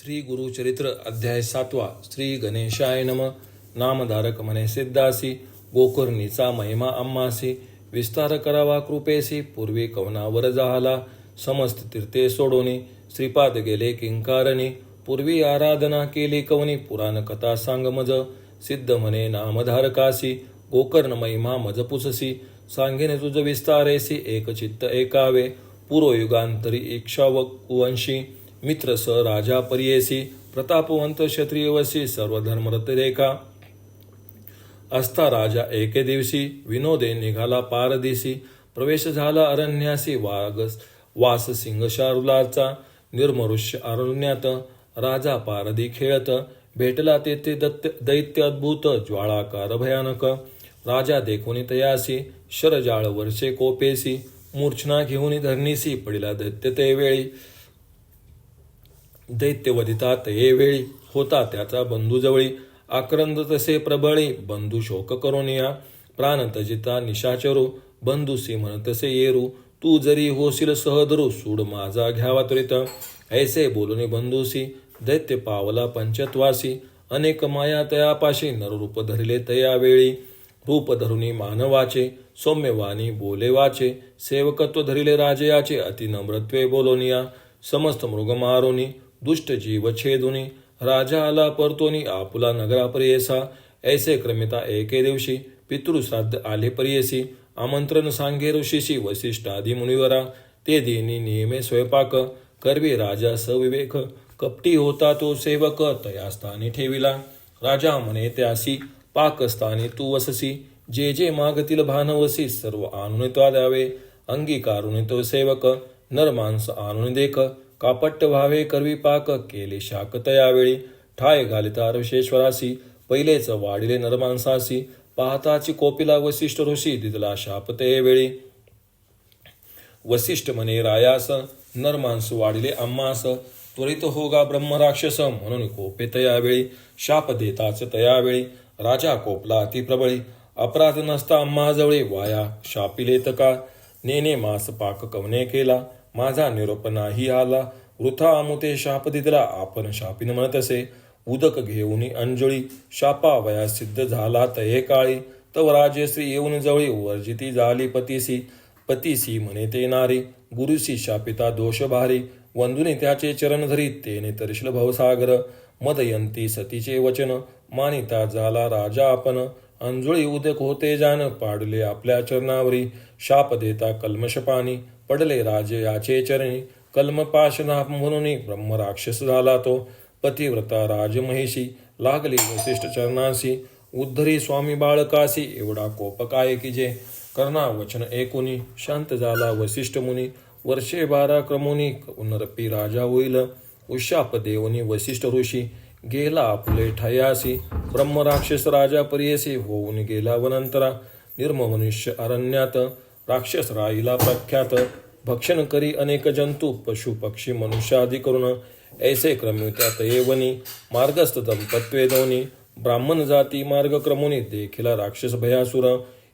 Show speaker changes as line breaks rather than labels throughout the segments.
श्री गुरुचरित्र अध्याय सातवा श्री गणेशाय नम। नामधारक मने सिद्धासी गोकर्णीचा महिमा अम्मासी। विस्तार करावा कृपेसी पूर्वी कवनावर जाहला। समस्त तीर्थे सोडोनी श्रीपाद गेले किंकारणी पूर्वी आराधना केली कवनी पुराण कथा सांग मज। सिद्ध म्हणे नामधारकासी गोकर्ण महिमा मज पुससी। सांगेने तुझ विस्तारेसी एक चित्त एकावे। पूर्वयुगांतरी इक्षावंशी मित्र स राजा परियेसी प्रतापवंत क्षत्रियवसी सर्वधर्मरतरेखा असता राजा एके दिवशी विनोदे निघाला पारदिसी प्रवेश झाला अरण्यासी वागस वास सिंह शारुलाचा निर्मरुष्य अरण्यात राजा पारदी खेळत भेटला तेथे दत्त दैत्य अद्भुत ज्वाळाकार भयानक। राजा देखुनी तयासी शरजाळ वर्षे कोपेसी मूर्छना घेऊन धरणीसी पडिला दैत्य ते वेळी। दैत्यवधिता ते वेळी होता त्याचा बंधूजवळी आक्रंद तसे प्रबळी बंधू शोक करोनिया प्राण तजिता निशाचरू बंधुसी तसे येरू. तू जरी होशील सहदरू सूड माझा घ्यावा त्वरित. ऐसे बोलून बंधुसी दैत्य पावला पंचत्वासी. अनेक माया तयापाशी नररूप धरले तया वेळी. रूप धरुनी मानवाचे सौम्यवाणी बोले वाचे सेवकत्व धरिले राजयाचे अतिनम्रत्वे बोलोनिया समस्त मृग मारोनी दुष्ट जीव छेदुनी राजा आला परतोनी आपुला नगरापर्येसा. ऐसे क्रमिता एके दिवशी पितृश्राद्ध आले परियेसी. आमंत्रण सांगे ऋषीशी वसिष्ठादी मुनिवरा. ते दिनी नियमे स्वयंपाक करवी राजा सविवेक. कपटी होता तो सेवक तया स्थानी ठेविला. राजा म्हणे त्यासी पाकस्थानी तू वससी. जे जे मागतील भानवसी सर्व आणून द्यावे. अंगीकारून तो सेवक नर मांस आणून देख. कापट्ट व्हावे करवी पाक केले शाक तयावेळी ठाय घालिता ऋषेश्वरासी पहिलेच वाढिले नरमांसासी. पाहताची कोपिला वसिष्ठ ऋषी दिदला शाप वेळी. वसिष्ठ म्हणे रायास नरमांस वाढिले अम्मास त्वरित होगा ब्रह्मराक्षस म्हणून कोपे तयावेळी शाप देताच तयावेळी. राजा कोपला अतिप्रबळी अपराध नसता अम्माजवळी वाया. शापिलेत का? नेने मास पाक कवने केला? माझा निरोप नाही आला. वृथा अमुते शाप दिला आपण शापीन म्हणत असे. उदक घेऊन अंजळी. शापावया सिद्ध झाला तये काळी. तव राजश्री येऊन जवळी. वर्जिती झाली पतीसी. पतीसी म्हणे ते नारी. गुरुसी शापिता दोष भारी वंदुने त्याचे चरण धरी. तेने तरिशल भवसागर. मदयंती सतीचे वचन. मानिता झाला राजा आपण. अंजुळी उदक होते जान. पाडले आपल्या चरणावरी. शाप देता कल्मशपानी पडले राजे याचे चरणी. कल्मपाशना म्हणून ब्रह्मराक्षस झाला तो. पतिव्रता राजमहेशी लागली वसिष्ठ चरणांशी उद्धरी स्वामी बाळकासी एवढा कोप काय की जे? कर्णा वचन एकुनी शांत झाला वसिष्ठ मुनी. वर्षे बारा क्रमुनी उन्नरपी राजा होईल. उशाप देवनी वसिष्ठ ऋषी गेला आपले ठयासी. ब्रह्मराक्षस राजा परियसी होऊन गेला वनंतरा. निर्म मनुष्य अरण्यात राक्षस राईला प्रख्यात. भक्षण करी अनेक जंतू पशु पक्षी मनुष्यादी करून ऐसे क्रमित्यात येवनी मार्गस्थ दंपत्वे दोनी ब्राह्मण जाती मार्ग क्रमुनी देखिला राक्षस भयासुर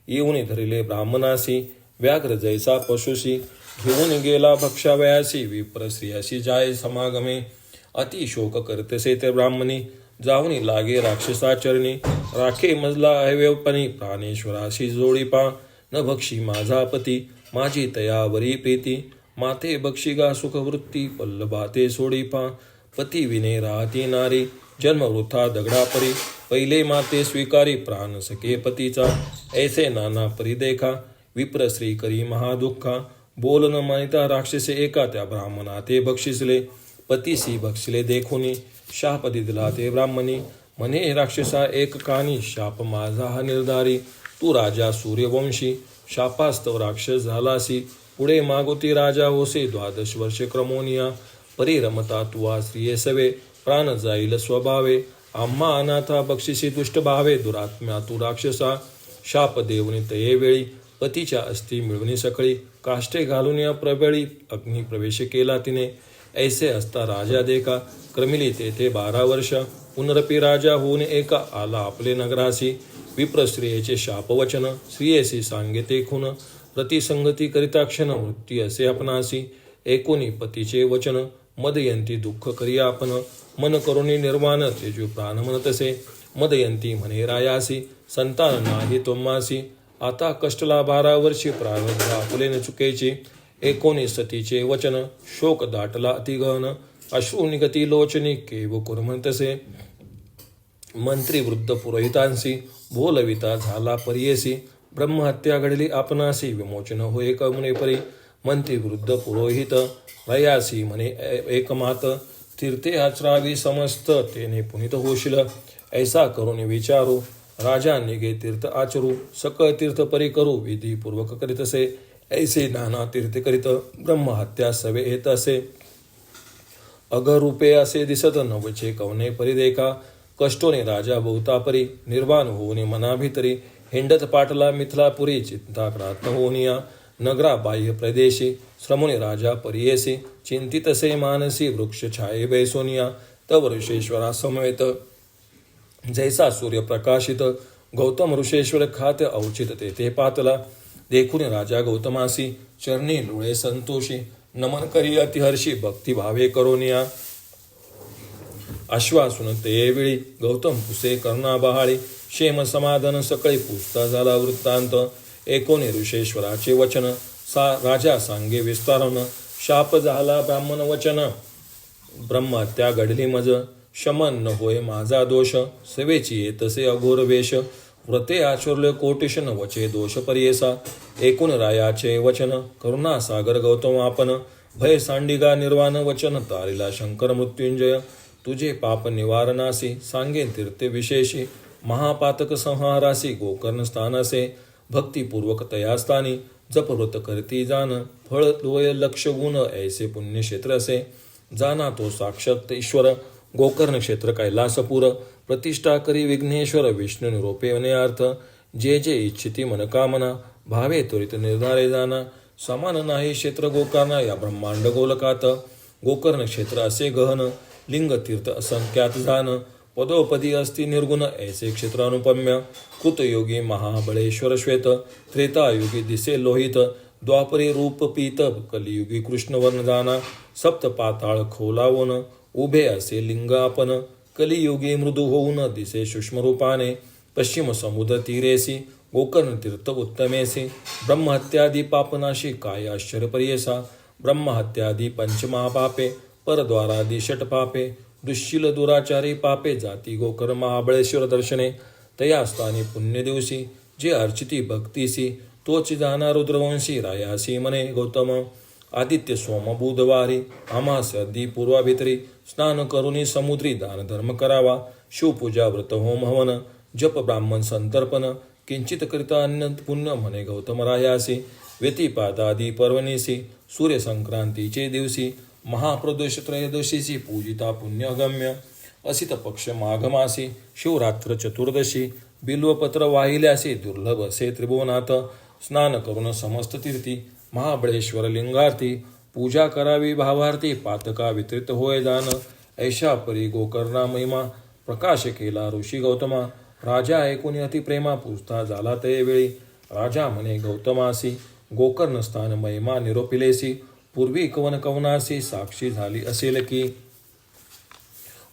येऊन धरिले ब्राह्मणासी व्याघ्र जैसा पशुसी घेऊन गेला भक्षावयासी विप्रस्त्रियाशी जाय समागमे अति शोक करतसे ते ब्राह्मणी जाऊनी लागे राक्षसाचरणी राखे मजला हैवेपणी प्राणेश्वराशी जोडी पा न भक्षी माझा पती माझी तयावरी प्रीती माते बक्षिगा सुखवृत्ती पल्लभा ते सोडीपा पती विने राहती नारी जन्म वृथा दगडापरी पहिले माते स्वीकारी प्राण सके पतीचा. ऐसे नाना परी देखा विप्र श्री करी महादुःखा बोल न मानिता राक्षसे एका त्या ब्राह्मणा ते बक्षिसले. पतीसी बक्षिले देखुनी शाप दिला ते ब्राह्मणी. म्हणे राक्षसा एक कानी शाप माझा हा निर्धारी. तू राजा सूर्यवंशी शापास्तव राक्षस झालासी. पुढे मागोती राजा होसे द्वादश वर्षे क्रमोनिया. परिरमता तुवा स्त्रिये सवे. प्राण जाईल स्वभावे. आम्हा अनाथा बक्षिसी दुष्ट भावे. दुरात्म्या तू राक्षसा. शाप देवनी तये वेळी. पतीच्या अस्थि मिळवणी सकळी. काष्टे घालून या प्रबळी. अग्नी प्रवेश केला तिने. ऐसे असता राजा देखा. क्रमिली तेथे बारा वर्ष. पुनरपी राजा होऊन एका आला आपले नगरासी. विप्रस्त्रियेचे शापवचन स्त्रियेसी सांगे ते खून. प्रतिसंगती करिता क्षण वृत्ती असे आपणासी. एकोणी पतीचे वचन मदयंती दुःख करी आपण मन करुणी निर्वाण तेजू प्राण म्हणतसे मदयंती म्हणे रायासी संतान नाही तोम्मासी आता कष्टला बारा वर्षी प्रारंभ आपुले न चुकेची. एकोणीस सतीचे वचन शोक दाटला अतिगहन अश्रू निगती लोचनी केव कुर्मंतसे मंत्री वृद्ध पुरोहितांसी बोलविता झाला परियेसी ब्रह्महत्या घडली आपणासी विमोचन होय कमुने परी. मंत्री वृद्ध पुरोहित रयासी म्हणे एकमात तीर्थे आचरावी समस्त तेने पुनित होशील. ऐसा करून विचारू राजा निगे तीर्थ आचरू सकळ तीर्थ परी करू विधी पूर्वक करीत असे ऐसे नाना तीर्थ करीत ब्रह्महत्या सवे येत असे. अगरूपे असे दिसत नवचे कवने परिदेखा कष्टोने राजा बहुतापरी निर्वाण होऊन मनाभितरी हिंडत पाटला चिंता चिंताक्रांत होनिया नगरा बाह्य प्रदेशी श्रमुनी राजा परियेसी चिंतितसे मानसी वृक्ष छाये बैसोनिया तव ऋषेश्वरा समवेत जैसा सूर्य प्रकाशित गौतम ऋषेश्वर खात औचित तेथे पातला देखून राजा गौतमासी चरणी लुळे संतोषी नमन करी अतिहर्षी भक्तिभावे करोनिया आश्वासून ते वेळी गौतम पुसे करुणा बहाळी क्षेम समाधान सकळे पुसता झाला वृत्तांत. एकोणे ऋषेश्वराचे वचन सा राजा सांगे विस्तारन शाप झाला ब्राह्मण वचन. ब्रह्महत्या घडली मज शमन न होय माझा दोष सेवेची येतसे अघोर वेश. व्रते आचुरले कोटिशन वचे दोष परियेसा. एकूण रायाचे वचन करुणा सागर गौतम आपण भय सांडिगा निर्वाण वचन तारिला शंकर मृत्युंजय. तुझे पाप निवारणासी सांगेन तीर्थे विशेषी महापातक संहारासी गोकर्ण स्थानसे भक्तिपूर्वक तयास्थानी जपव्रत करती जान फळ लोय लक्ष गुण ऐसे पुण्यक्षेत्र असे जाना तो साक्षात ईश्वर गोकर्ण क्षेत्र कैलासपूर प्रतिष्ठा करी विघ्नेश्वर विष्णू निरोपे अर्थ जे जे इच्छिती मनकामना भावे त्वरित निर्धारे जाना समान नाही क्षेत्र गोकर्णा या ब्रह्मांड गोलकात गोकर्ण क्षेत्र असे गहन लिंग तीर्थ असंख्यात जान. पदोपदी अस्ति निर्गुण ऐसे क्षेत्र अनुपम्य कृतयोगी महाबळेश्वर श्वेत त्रेतायुगी दिसे लोहित. द्वापरी रूप पीत कलियुगी कृष्णवर्ण जाना. सप्त पाताळ खोलावून उभे असे लिंग आपण कलियुगी मृदू होऊन दिसे सूक्ष्मरूपाने. पश्चिम समुद्र तीरेसी गोकर्ण तीर्थ उत्तमेसी. ब्रह्महत्यादी पापनाशी काय आश्चर्यपर्यसा ब्रह्महत्यादी पंचमहापापे. परद्वारादी षटपापे दुश्शील दुराचारी पापे जाती गोकर्ण महाबळेश्वर दर्शने तया स्थानी जे अर्चिती भक्तीसी तोच जाना रुद्रवंशी रायासी मने गौतम आदित्य सोम बुधवारी अमास दी पूर्वाभित्री स्नान करुनी समुद्री दान धर्म करावा शिवपूजा व्रत होम हवन जप ब्राह्मण संतर्पण किंचित करिता अन्न पुण्य म्हणे गौतम रायासी व्यतिपादादी पर्वणीसी सूर्यसंक्रांतीचे दिवशी महाप्रदोष त्रयोदशीची पूजिता पुण्यगम्य. असित पक्ष माघमासी शिवरात्र चतुर्दशी बिल्वपत्र वाहिल्यासी दुर्लभ असे त्रिभुवनाथ स्नान करून समस्त तीर्थी महाबळेश्वर लिंगार्थी पूजा करावी भावार्थी पातका वितरित होय दान ऐशा परी गोकर्णा महिमा प्रकाश केला ऋषी गौतमा राजा ऐकून अतिप्रेमा पूजता झाला ते वेळी राजा म्हणे गौतमासी गोकर्ण स्थान महिमा निरोपिलेसी पूर्वी कवन कवनासी साक्षी झाली असेल की?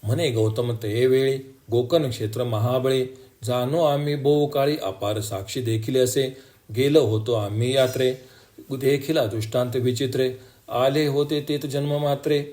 म्हणे गौतम ते वेळी गोकर्ण क्षेत्र महाबळी. जाणो आम्ही बहुकाळी अपार साक्षी देखील असे. गेलो होतो आम्ही यात्रे. देखील दृष्टांत विचित्रे. आले होते तेत जन्म मात्रे.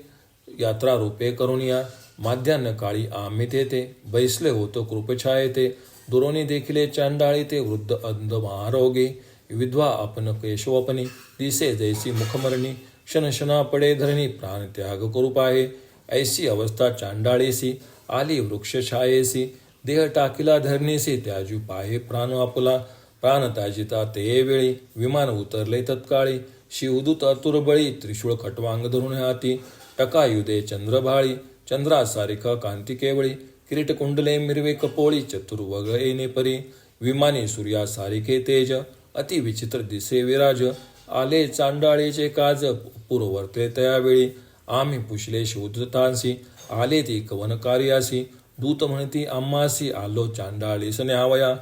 यात्रा रूपे करून या. माध्यान्ह काळी आम्ही तेथे. बैसले होतो कृपछाये ते दुरोनी देखिले चांडाळी ते वृद्ध अंध महारोगी विधवा आपण केशवपणी. दिसे जैसी मुखमरणी. क्षणक्षणा पडे धरणी प्राण त्याग करू पाहे. ऐसी अवस्था चांडाळेसी आली वृक्ष छायेसी देह टाकीला धरणीसी त्याजू पाहे प्राण आपुला. प्राण ताजिता ते वेळी विमान उतरले तत्काळी. शिवदूत अतुर बळी त्रिशूळ खटवांग धरून हाती. टकायुदे चंद्रभाळी चंद्रासारिका कांती केवळी. किरीट कुंडले मिरवे कपोळी चतुर्वग येणे परी. विमाने सूर्या सारिखे तेज अतिविचित्र दिसे विराज. आले चांडाळीचे काज पूर्ववर्ते त्यावेळी. आम्ही पुशले शोधतांसी आले ती कवन कार्यासी दूत म्हणती आम्हासी आलो चांडाळीस न्यावया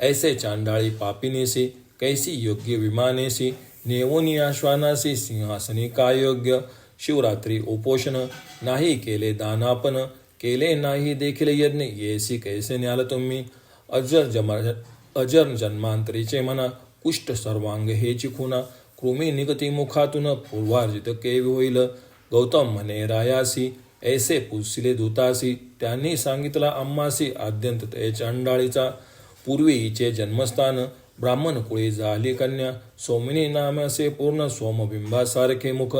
ऐसे चांडाळी पापिनीसी कैसी योग्य विमानेसी. नेवोनी आश्वानासी सिंहासनी काय योग्य. शिवरात्री उपोषण नाही केले दानापन केले नाही देखील यज्ञ येसी कैसे न्याल तुम्ही? अजर जमा अजर जन्मांतरीचे म्हणा कुष्ठ सर्वांग हे चिखुना. कृमी निगती मुखातून पूर्वार्जित केवी होईल गौतम म्हणे रायासी ऐसे पुसिले दूतासी त्यांनी सांगितला अम्मासी आद्यंत ते चंडाळीचा। पूर्वी हिचे जन्मस्थान ब्राह्मण कुळी झाली कन्या सोमिनी नामासे पूर्ण सोमबिंबासारखे मुख।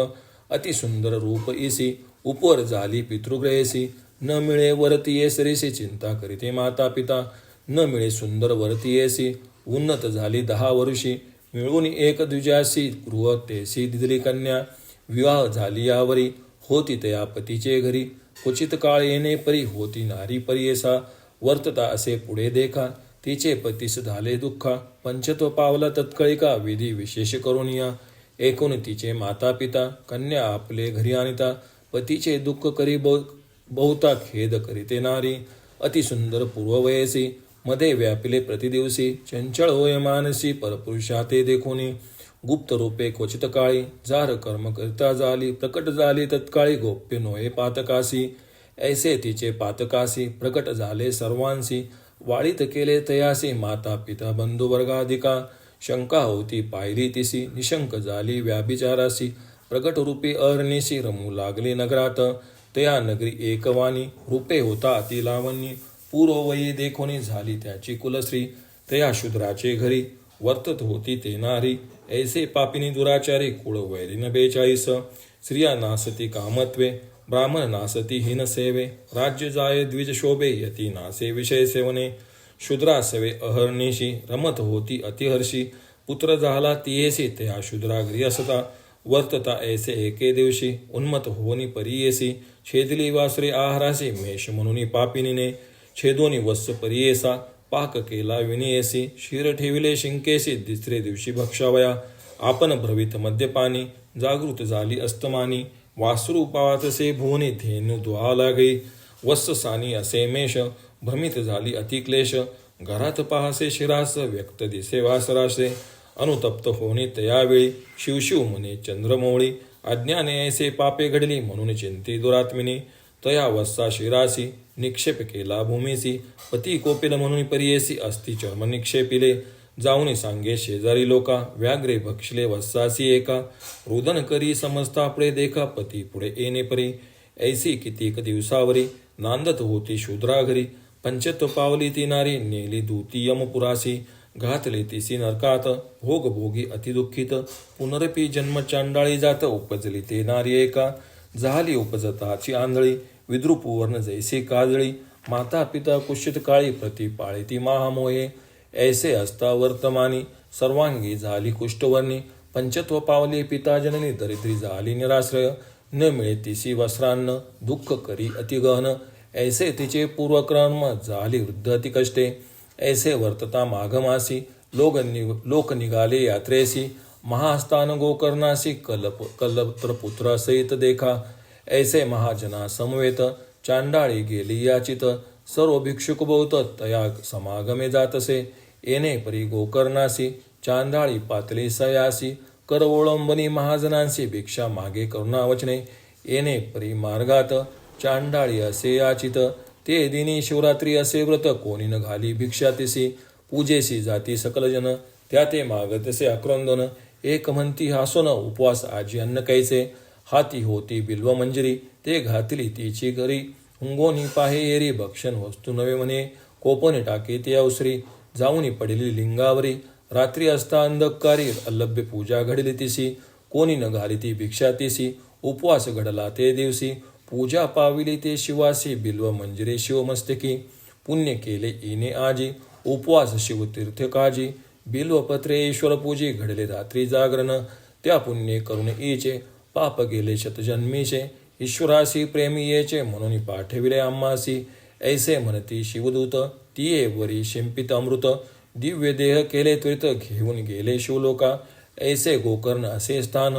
अतिसुंदर रूप इसी उपर झाली पितृग्रहेसी। न मिळे वरती येसरीसी चिंता करीते माता पिता। न मिळे सुंदर वरती येसी उन्नत झाली दहा वर्षी। मिळून एक द्विजासी गृह तेसी दिली कन्या विवाह झाली यावरी. होती तया पतीचे घरी. क्वचित काळ येणे परी होती नारी परियेसा वर्तता असे पुढे देखा. तिचे पतीस झाले दुःखा. पंचत्व पावला तत्कळिका. विधी विशेष करून या. एकूण तिचे माता पिता कन्या आपले घरी आणिता. पतीचे दुःख करी बहुता खेद करीते नारी. अतिसुंदर पूर्ववयसी मध्ये व्यापिले प्रतिदिवसी चंचळ होय मानसी परपुरुषा ते देखोनी. गुप्त रूपे क्वचित काळी जार कर्म करता झाली प्रकट झाली तत्काळी गोप्य नोहे पातकासी. ऐसे तिचे पातकासी प्रकट झाले सर्वांसी. वाळीत केले तयासी माता पिता बंधू वर्गाधिका शंका होती पायली तिसी निशंक झाली व्याभिचारासी. प्रकट रूपी रमू लागली नगरात. तया नगरी एकवाणी रूपे होता अति लावणी पूर्ववयी देखोनी झाली त्याची कुलश्री त्या शूद्राचे घरी वर्तत होती ते नारी. ऐसे पापिनी दुराचारी कुळ वैरीन बेचाळीस. स्त्रिया नासती कामत्वे ब्राह्मण नासती हीन सेवे. राज्य जाय द्विज शोभे यती नासे विषय सेवने. शूद्रा सेवे अहर्निशी रमत होती अतिहर्षी. पुत्र झाला तियेसी त्या शूद्रा गृहसता असता. वर्तता ऐसे एके दिवशी उन्मत होनी परियेसी. छेदली वासरे आहारासी मेष म्हणून पापिनीने. छेदोनी वत्स परियेसा पाक केला विनियेसी शिर ठेविले शिंकेसी तिसरे दिवशी भक्षावया। आपण भ्रवित मद्यपानी जागृत झाली अस्तमानी वासरू पावातसे भुवनी धेनू द्वा लागे। वत्स सानी असे मेष भ्रमित झाली अतिक्लेश घरात पाहसे शिरास व्यक्त दिसे वासरासे। अनुतप्त होणे तयावेळी शिवशिव मने चंद्रमौळी। अज्ञाने ऐसे पापे घडली म्हणून चिंती दुरात्मिनी। तया वत्सा शिरासी निक्षेप केला भूमीसी पती कोपिल म्हणून परियेसी अस्ति चर्म निक्षेपिले। जाऊन सांगे शेजारी लोका व्याघ्रे भक्षले वत्सासी एका। रुदन करी समजता पुढे देखा पती पुढे येणे परी। ऐसी कितीक दिवसावरी नांदत होती शूद्राघरी। पंचत्व पावली ती नारी नेली दूती यमपुरासी घातले तिसी नरकात भोग भोगी अतिदुःखित। पुनरपी जन्म चांडाळी जात उपजली ते नारी एका। झाली उपजताची आंधळी विद्रुपवर्ण जैसे काजळी. माता पिता कुशित काळी प्रति पाळीती महामोहे. ऐसे असता वर्तमानी सर्वांगी झाली कुष्ठवर्णी. पंचत्व पावले पिता जननी दरिद्री झाली निराश्रय. न मिळे तिसी वस्त्रान्न दुःख करी अतिगहन ऐसे तिचे पूर्वक्रम झाली वृद्ध अतिकष्टे. ऐसे वर्तता माघमासी लोक नि लोक निघाले यात्रेसी. महास्थान गोकर्णासी कलप कलत्र पुत्रासहित देखा. ऐसे महाजना समवेत चांडाळी गेली याचित. सर्व भिक्षुक बहुत तया समागमे जातसे. येणे परी गोकर्णासी चांदाळी पातळी सयासी. करवोळंबनी महाजनांसी भिक्षा मागे करुणावचने. येणे परी मार्गात चांडाळी असे याचित. ते दिनी शिवरात्री असे व्रत कोणी न घाली भिक्षा तिसी. पूजेसी जाती सकलजन. त्या ते मागतसे आक्रंदन. एक म्हणती हा सोनं उपवास आजी अन्न कैसे हाती होती बिल्व मंजरी ते घातली तिची घरी. हुंगोनी पाहे येरी भक्षण वस्तू नवे म्हणे. कोपने टाके ती अवसरी जाऊनी पडली लिंगावरी. रात्री असता अंधकारी अल्लभ्य पूजा घडली तिसी. कोणी न घाली ती भिक्षा तिसी. उपवास घडला ते दिवशी पूजा पाविली ते शिवासी बिल्व मंजिरे शिवमस्तकी. पुण्य केले इने आजी. उपवास शिवतीर्थ काजी. बिल्वपत्रे ईश्वर पूजी घडले रात्री जागरण त्या पुण्य करून येचे पाप गेले शतजन्मीचे ईश्वरासी प्रेमी येचे म्हणून पाठविले आम्हासी. ऐसे म्हणती शिवदूत तिये वरी शिंपित अमृत दिव्य देह केले त्वरित घेऊन गेले शिवलोका. ऐसे गोकर्ण असे स्थान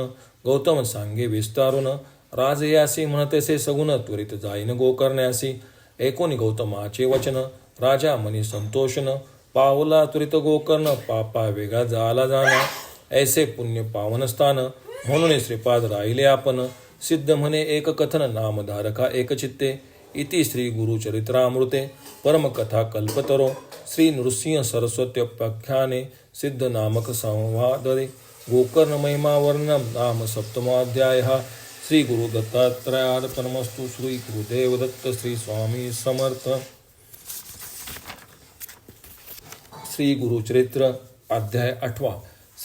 गौतम सांगे विस्तारून राजयासी म्हणतसे सगुण त्वरित जाईन गोकर्ण्यासी. ऐकोनी गौतमाचे वचन राजा मनी संतोषन पावला त्वरित गोकर्ण पापा वेगळा जाला जाणा. ऐसे पुण्य पावन स्थान म्हणून श्रीपाद राहिले आपण. सिद्ध म्हणे एक कथन नामधारका एक चित्ते. इति श्री गुरुचरित्रामृते परमकथा कल्पतरो. श्री नृसिंह सरस्वत्योपाख्याने सिद्ध नामक संवादरे. गोकर्ण महिमावर्णम नाम सप्तमाध्याय. श्री गुरु दत्तात्रयार्पणमस्तु. श्री गुरुदेव दत्त श्री स्वामी समर्थ. श्री गुरुचरित्र अध्याय आठवा.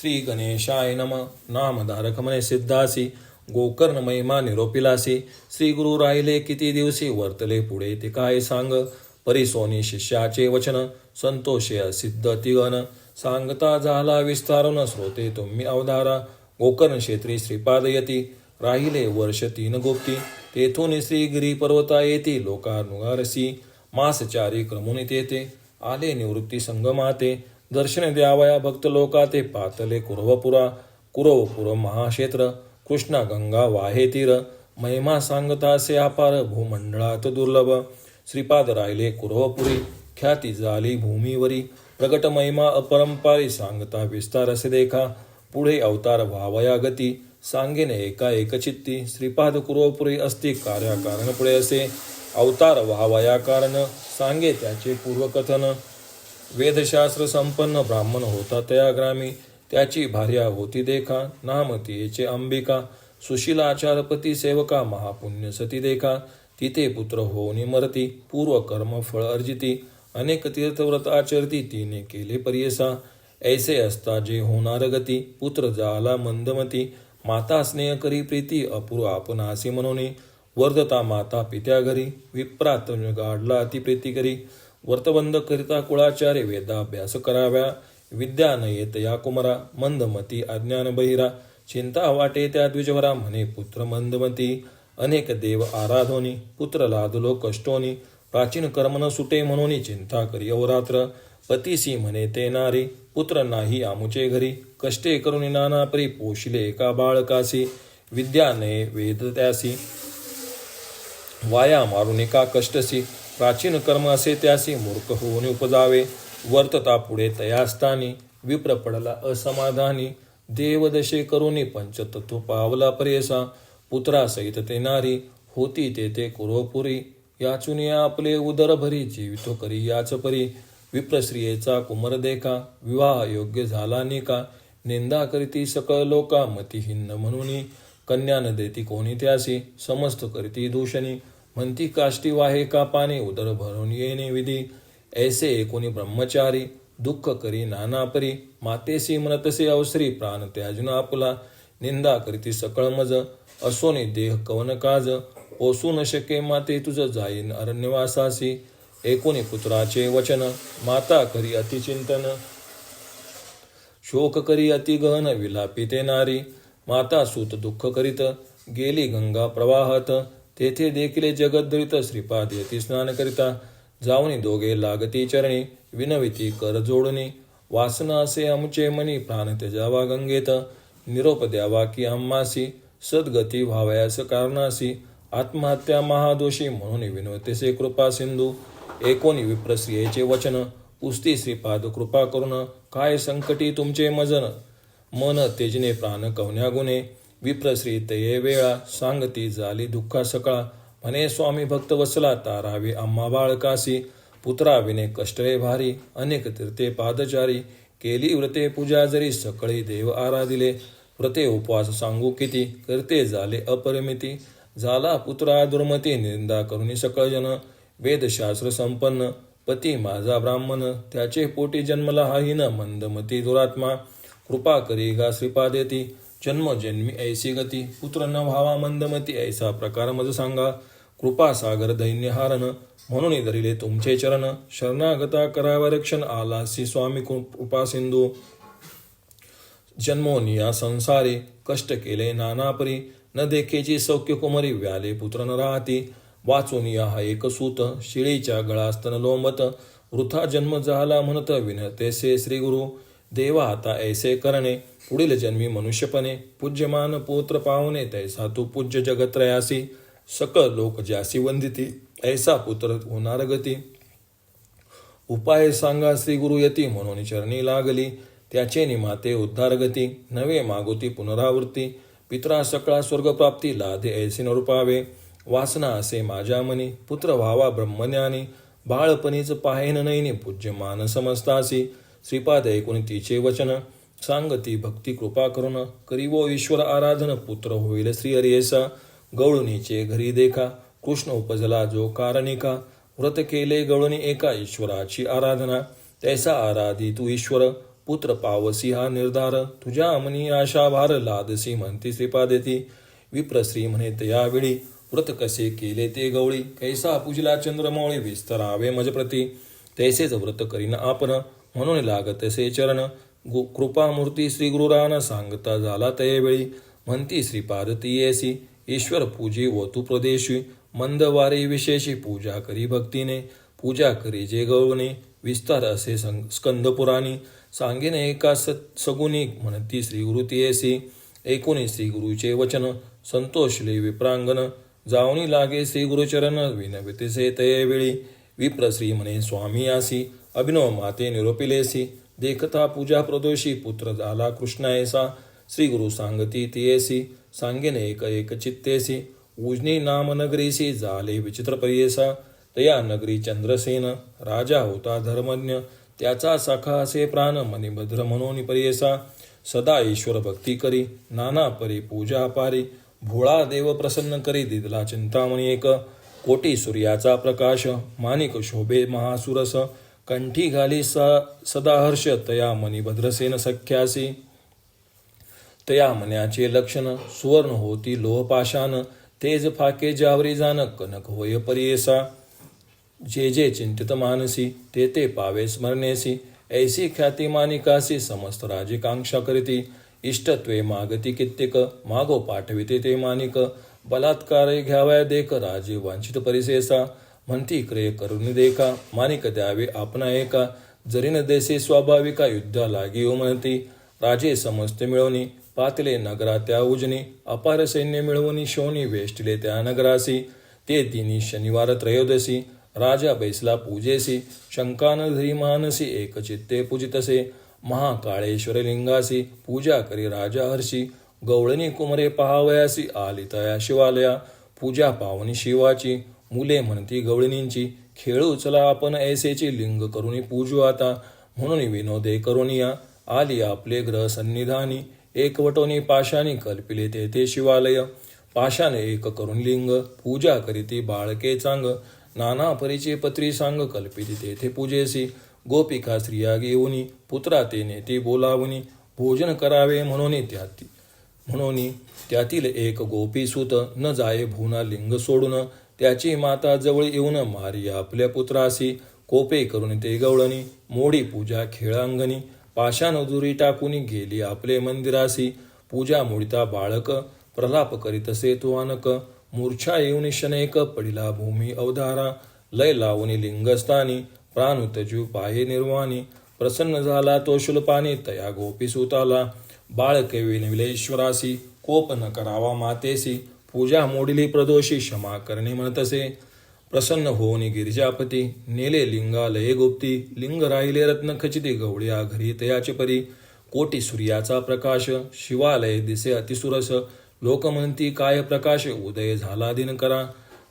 श्री गणेशाय नम. नामधारक सिद्धासी. गोकर्ण महिमा निरोपिलासी. श्री गुरु राहिले किती दिवशी वर्तले पुढे ते काय सांग? परिसोनी शिष्याचे वचन. संतोषे सिद्ध तिगन सांगता झाला विस्तारून श्रोते तुम्ही अवधारा. गोकर्ण क्षेत्री श्रीपादयती राहिले वर्ष तीन गोप्ती तेथून श्रीगिरी पर्वता येती लोकानुगारसी. मासचारी क्रमुनी तेथे. आले निवृत्ती संगमाते दर्शन द्यावया भक्त लोका ते पातले कुरवपुरा कुरवपुर महाक्षेत्र कृष्णा गंगा वाहे तीर महिमा सांगतासे अपार भूमंडळात दुर्लभ. श्रीपाद राहिले कुरवपुरी ख्याती झाली भूमीवरी प्रगट महिमा अपरंपारी सांगता विस्तार असे देखा पुढे अवतार व्हावया गती सांगेन एका एकचित्ती श्रीपाद कुरवपुरी असती कार्याकारण पुढे असे. अवतार व्हावया कारण सांगे त्याचे पूर्वकथन. वेदशास्त्र संपन्न ब्राह्मण होता त्या ग्रामी त्याची भार्या होती देखा नाम तिचे अंबिका सुशीलाचारपती सेवका महापुण्य सती देखा तिथे पुत्र होऊन मरती पूर्व कर्म फळ अर्जिती अनेक तीर्थव्रत आचरती तिने केले परियसा. ऐसे असता जे होणार गती पुत्र जाला मंदमती माता स्नेह करी प्रीती अपूर्व आपणासी म्हणून वर्धता माता पित्या घरी विप्रात गाडला अतिप्रीती करी वर्तबंध करिता कुळाचार्य वेदाभ्यास कराव्या विद्या न येत या कुमरा मंदमती अज्ञान बहिरा चिंता वाटे त्या द्विजवरा म्हणे पुत्र मंदमती अनेक देव आराधोनी पुत्र लादलो कष्टोनी प्राचीन कर्मन सुटे म्हणून चिंता करी अवरात्र पतीसी म्हणे ते नारी पुत्र नाही आमुचे घरी कष्टे करून नाना परी पोशिले एका बाळकासी विद्या नये वेद त्यासी वाया मारुनिका कष्टसी प्राचीन कर्म असे त्यासी मूर्ख होऊन उपजावे. वर्तता पुढे तयास्तानी विप्र पडला असमाधानी. देवदशे करुणी पंचतत्व पावला परेसा. पुत्रासहित ते नारी होती तेथे कुरोपुरी. याचुनी आपले उदर भरी जीवितो करी याच परी. विप्रश्रियेचा कुमर देखा विवाह योग्य झाला निका. निंदा करीती सकळ लोका मतिहीन म्हणून. कन्या न देती कोणी त्यासी समस्त करीती दूषणी. म्हणती काष्टी वाहे का पाने उदर भरून येणे विधी. ऐसे एकोणी ब्रह्मचारी दुःख करी नानापरी. मातेसी म्हणतसे अवसरी प्राण त्याजून आपुला. निंदा करीती सकळ मज असोनी देह कवन काज. ओसू न शके माते तुझ जाईन अरण्यवासासी एकोणी पुत्राचे वचन माता करी अतिचिंतन शोक करी अति गहन विलापी ते नारी. माता सूत दुःख करीत गेली गंगा प्रवाहात. तेथे देखील जगद्दरित श्रीपाद यती स्नानकरिता जाऊनी दोघे लागती चरणी विनविती कर जोडणी. वासना असे आमचे मनी प्राण त्याजावा गंगेत. निरोप द्यावा की अम्मासी सद्गती व्हावयास कारणासी. आत्महत्या महादोषी म्हणून विनवतेसे कृपा सिंधू. एकोणी विप्रश्रियेचे वचन पुस्ती श्रीपाद कृपा करून काय संकटी तुमचे मजन? मन तेजने प्राण कवन्या गुणे. विप्रश्री तये वेळा सांगती झाली दुःखा सकळा. म्हणे स्वामी भक्त वसला तारावे आम्हा बाळकासी पुत्रा विने कष्टळे भारी अनेक तीर्थे पादचारी. केली व्रते पूजा जरी सकळी देव आराधिले. व्रते उपवास सांगू किती करते झाले अपरिमिती. झाला पुत्रा दुर्मती निंदा करुणी सकळजन. वेदशास्त्र संपन्न पती माझा ब्राह्मण. त्याचे पोटी जन्मला हाहीन मंदमती दुरात्मा. कृपा करी गा श्रीपादेती जन्मी ऐसी गती पुत्र न व्हावा मंदमती ऐसा प्रकार मज सांगा. कृपा सागर दैन्य म्हणून धरिले तुमचे चरण. शरणागता करावा रक्षण आलासी स्वामी कृपा सिंधू जन्मोनी या संसारी कष्ट केले नानापरी. न देखेची सौख्य कुमारी व्याले पुत्र न राहती. वाचून या हा एक सूत शिळीच्या गळास्तन लोंबत वृथा जन्म झाला म्हणत विनतेसे श्री गुरु देवा आता ऐसे करणे पुढील जन्मी मनुष्यपणे पूज्यमान पुत्र पाहुणे तैसा तू पूज्य जगत्रयासी सकळ लोक ज्यासी वंदिती ऐसा पुत्र होणार गती. उपाय सांगा श्री गुरु यती म्हणून चरणी लागली त्याचे निमाते उद्धार गती नवे मागोती पुनरावृत्ती पित्रा सकळा स्वर्गप्राप्ती लादे ऐसे न वासना असे माझ्या मनी पुत्र व्हावा ब्रह्मज्ञानी बाळपणीच पाहेन नैनी पूज्य मान समजतासी श्रीपाद ऐकून तिचे वचन. सांगती भक्ती कृपा करून करीवो ईश्वर आराधन पुत्र होईल श्री हरियसा. गवळणीचे घरी देखा. कृष्ण उपजला जो कारणिका. व्रत केले गवळणी एका ईश्वराची आराधना. तैसा आराधी तू ईश्वर. पुत्र पावसी हा निर्धार. तुझ्या अमनी आशा भार लादसी म्हणती श्रीपादेती विप्रश्री म्हणे यावेळी व्रत कसे केले ते गवळी. कैसा पूजला चंद्रमौळी विस्तरावे मजप्रती. तैसेच व्रत करीन आपण. म्हणून लागतसे चरण. गु कृपामूर्ती श्री गुरुरान सांगता झाला तयवेळी म्हणती श्री ती येसी ईश्वर पूजी व तू प्रदेशी. मंदवारी विशेषी पूजा करी भक्तीने. पूजा करी जे गवणे विस्तार असे सं- स्कंद पुराणी एका स सगुनी म्हणती श्री गुरु तियेसी एकूणी श्री गुरुचे वचन. संतोषले विप्रांगण. जावणी लागे श्री गुरुचरण विनवितिसे तयेवेळी विप्रश्री म्हणे स्वामी आसी अभिनव माते निरोपिलेसी देखता पूजा प्रदोषी पुत्र झाला कृष्णायसा श्री गुरु सांगती तियेसी सांगेन एक एक चित्तेसी उजनी नाम नगरीसी झाले विचित्र परियेसा तया नगरी चंद्रसेन राजा होता धर्मज्ञ त्याचा सखा असे प्राण मणिभद्र म्हणून परियेसा सदा ईश्वर भक्ती करी नाना परी पूजा पारी भोळा देव प्रसन्न करी दिदला चिंतामणी एक कोटी सूर्याचा प्रकाश माणिक शोभे महासुरस कंठी घाली स सदा हर्ष तया मणिभद्रसेन सख्यासी. तया मन्याचे लक्षण सुवर्ण होती लोहपाशान तेज फाके जावरी जान कनक होय परियेसा. जे जे चिंतित मानसी ते ते पावे स्मरणेसी. ऐसी ख्याती मानिकासी समस्त राजिकांक्षा करीती. इष्टत्वे मागती कित्येक मागो पाठविते ते मानिक. बलात्कार घ्यावया देख राजे वांछित परिसेसा. म्हणती क्रिय करुणी देखा मानिक द्यावे आपणा एका जरी न देसे स्वाभाविका युद्धा लागी ओ म्हणती राजे समस्त मिळवणी पातले नगरा त्या उजनी अपार सैन्य मिळवणी शोनी वेष्टिले त्या नगरासी ते तिनी शनिवार त्रयोदशी राजा बैसला पूजेसी शंकानधरी मानसी एक चित्ते पूजितसे महाकाळेश्वर लिंगासी पूजा करी राजा हर्षी गवळणी कुमरे पहावयासी आलितया शिवालया पूजा पावनी शिवाची मुले म्हणती गवळणींची खेळ उचला आपण ऐसेची लिंग करुणी पूजू आता. म्हणून विनोदे करुनिया आली आपले ग्रह सन्निधानी. एकवटोनी पाशानी कल्पिले ते ते शिवालय. पाशाने एक करून लिंग. पूजा करीती बाळके चांग. नाना परीचे पत्री सांग कल्पिती तेथे पूजेसी. गोपिका स्त्रिया घेऊनी. पुत्रा ते नेती बोलावनी. भोजन करावे म्हणून त्याती म्हणून त्यातील एक गोपी सुत. न जाये भुना लिंग सोडून. त्याची माता जवळ येऊन मारी आपल्या पुत्रासी कोपे करून ते गवळणी मोडी पूजा खेळांगणी पाषाणधुरी टाकून गेली आपले मंदिरासी. पूजा मोडिता बाळक प्रलाप करीतसे तो अनक मूर्छा येऊन शनेक पडिला भूमी अवधारा. लय लावणी लिंगस्थानी प्राणुतजू पाये निर्वाणी. प्रसन्न झाला तो शुल्पाने तया गोपी सुताला. बाळक विनविलेश्वरासी कोप न करावा मातेसी. पूजा मोडिली प्रदोषी क्षमा करणे म्हणतसे. प्रसन्न होऊन गिरिजापती नेले लिंगालये गुप्ती लिंग राहिले रत्न खचिते गवळ्या घरी तयाचे परी. कोटी सूर्याचा प्रकाश शिवालय दिसे अतिसुरस. लोक म्हणती काय प्रकाश उदय झाला दिनकरा.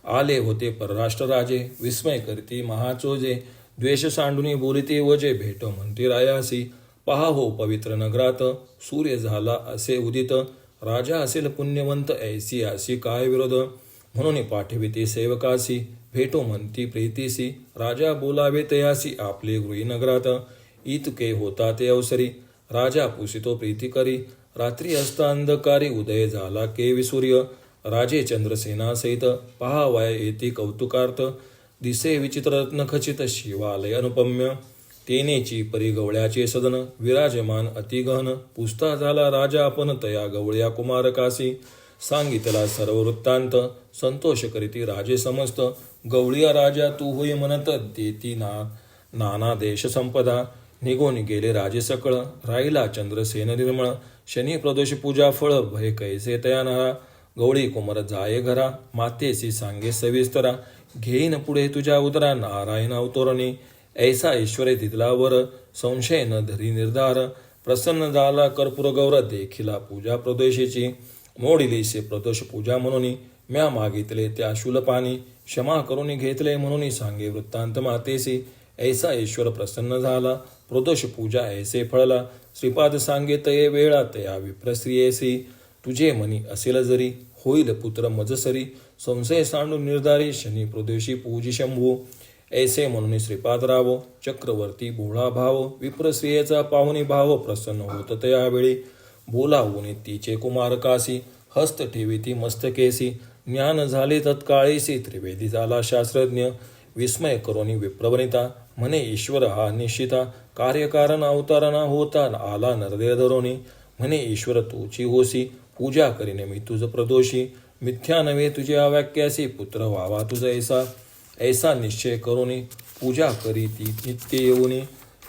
आले होते परराष्ट्र राजे विस्मय करती महाचोजे. द्वेष सांडुनी बोलिते वजे भेट म्हणते रायासी. पहा हो पवित्र नगरात सूर्य झाला असे उदित. राजा असेल पुण्यवंत ऐसी आसी काय विरोध? म्हणून पाठविते सेवकासी भेटो म्हणती प्रीतीसी. राजा बोलावे तयासी आपले गृही नगरात. इतके होता ते अवसरी. राजा पुसितो प्रीती करी. रात्री असता अंधकारी उदय झाला केवी सूर्य. राजे चंद्रसेना सहित पहावाय येती कौतुकार्थ. दिसे विचित्र रत्न खचित शिवालय अनुपम्य. तेनेची परी गवळ्याचे सदन विराजमान अतिगहन पुस्ता झाला राजा आपण तया गवळ्या कुमारकासी. सांगितला सर्व वृत्तांत संतोष करीती राजे समस्त. गवळिया राजा तू होई म्हणत देती ना नाना देश संपदा. निघून गेले राजे सकळ राहिला चंद्रसेन निर्मळ. शनी प्रदोष पूजा फळ भय कैसे तयानारा. गवळी कुमार जाये घरा मातेसी सांगे सविस्तरा. घेईन पुढे तुझ्या उदरा नारायण अवतोरणी. ऐसा ईश्वरे तिथलावर संशय न धरी निर्धार प्रसन्न झाला कर्पूर गौर देखिला पूजा प्रदेशेची. मोडिलीसे प्रदोष पूजा म्हणून म्या मागितले त्या शूलपानी क्षमा करून घेतले म्हणून सांगे वृत्तांत मातेसी. ऐसा ईश्वर प्रसन्न झाला प्रदोष पूजा ऐसे फळला श्रीपाद सांगे तये वेळा तया विप्रस्त्रियेसी तुझे मनी असेल जरी होईल पुत्र मजसरी. संशय सांडून निर्धारी शनी प्रदोषी पूजी शंभू. ऐसे म्हणून श्रीपाद राव चक्रवर्ती बोळा भाव विप्रश्रियेचा पाहुणी भाव प्रसन्न होत तयावेळी बोलावून तिचे कुमार कासी हस्त ठेवी ती मस्तकेसी. ज्ञान झाले तत्काळीसी त्रिवेदी झाला शास्त्रज्ञ. विस्मय करोनी विप्रवनिता म्हणे ईश्वर हा निश्चिता. कार्यकारण अवतारणा होता आला नरदे धरोनी. म्हणे ईश्वर तूची होसी पूजा करीने मी तुझ प्रदोषी. मिथ्या नव्हे तुझ्या वाक्यासी पुत्र व्हावा तुझा ऐसा. ऐसा निश्चय करोनी पूजा करी ती नित्य येऊनी।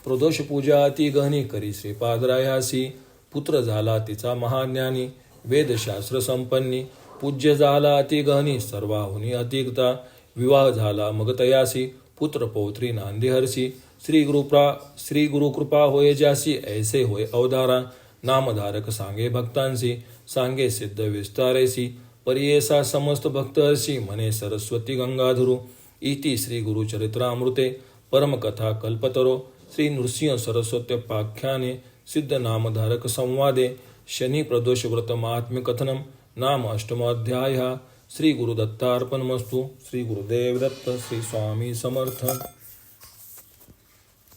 प्रदोष पूजा ती गहनी करी श्रीपादरायासी। पुत्र झाला तिचा महाज्ञानी वेदशास्त्र संपन्नी। पूज्य झाला अति गहनी सर्वाहुनी अतिकता विवाह झाला मग तयासी पुत्र पौत्री नांदी हरसी। श्री गुरुप्रा श्री गुरुकृपा होय जासी ऐसे होय अवधारा। नामधारक सांगे भक्तांसी। सांगे सिद्ध विस्तारेसी। परियेसा समस्त भक्त हरसी। सरस्वती गंगाधुरू। इति श्री गुरुचरित्रामृते परमकथा कल्पतरो श्री नृसिंह सरस्वत्योपाख्याने सिद्धनामधारक संवादे शनी प्रदोष व्रत महात्म्य कथनम नाम अष्टमोध्याय। श्री गुरुदत्तार्पणमस्तु श्री गुरुदेव दत्त श्री स्वामी समर्थ